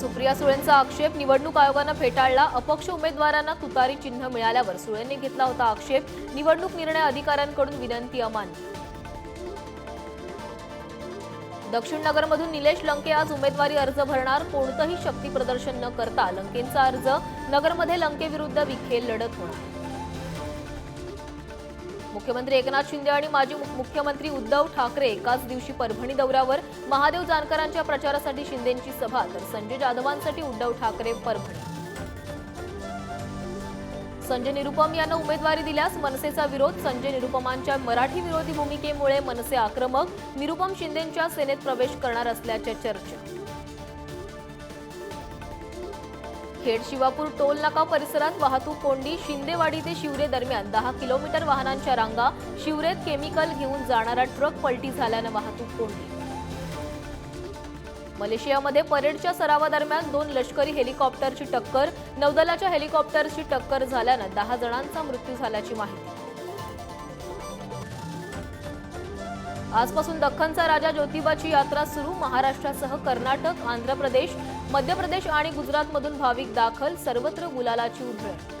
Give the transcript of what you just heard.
सुप्रिया सुळेंचा आक्षेप निवडणूक आयोगानं फेटाळला. अपक्ष उमेदवारांना तुतारी चिन्ह मिळाल्यावर सुळेंनी घेतला होता आक्षेप. निवडणूक निर्णय अधिकाऱ्यांकडून विनंती अमान्य दक्षिण नगरमधून निलेश लंके आज उमेदवारी अर्ज भरणार. कोणतंही शक्ती प्रदर्शन न करता लंकेंचा अर्ज. नगरमध्ये लंकेविरुद्ध विखेल लढत होणार. मुख्यमंत्री एकनाथ शिंदे आणि माजी मुख्यमंत्री उद्धव ठाकरे एकाच दिवशी परभणी दौऱ्यावर महादेव जानकरांच्या प्रचारासाठी शिंदेंची सभा तर संजय जाधवांसाठी उद्धव ठाकरे परभणी. संजय निरुपम यांना उमेदवारी दिल्यास मनसेचा विरोध संजय निरुपमांच्या मराठी विरोधी भूमिकेमुळे मनसे आक्रमक निरुपम शिंदेंच्या सेनेत प्रवेश करणार असल्याच्या चर्चा. खेड शिवापूर टोल नाका परिसरात वाहतूक कोंडी शिंदेवाडी ते शिवरे दरम्यान दहा किलोमीटर वाहनांच्या रांगा शिवरेत केमिकल घेऊन जाणारा ट्रक पलटी झाल्यानं वाहतूक कोंडी. मलेशियामध्ये परेडच्या सरावादरम्यान दोन लष्करी हेलिकॉप्टरची टक्कर नौदलाच्या हेलिकॉप्टरची टक्कर झाल्यानं दहा जणांचा मृत्यू झाल्याची माहिती. आजपासून दख्खनचा राजा ज्योतिबाची यात्रा सुरू. महाराष्ट्रासह कर्नाटक आंध्र प्रदेश मध्य प्रदेश आणि गुजरातमधून भाविक दाखल. सर्वत्र गुलालाची उधळण.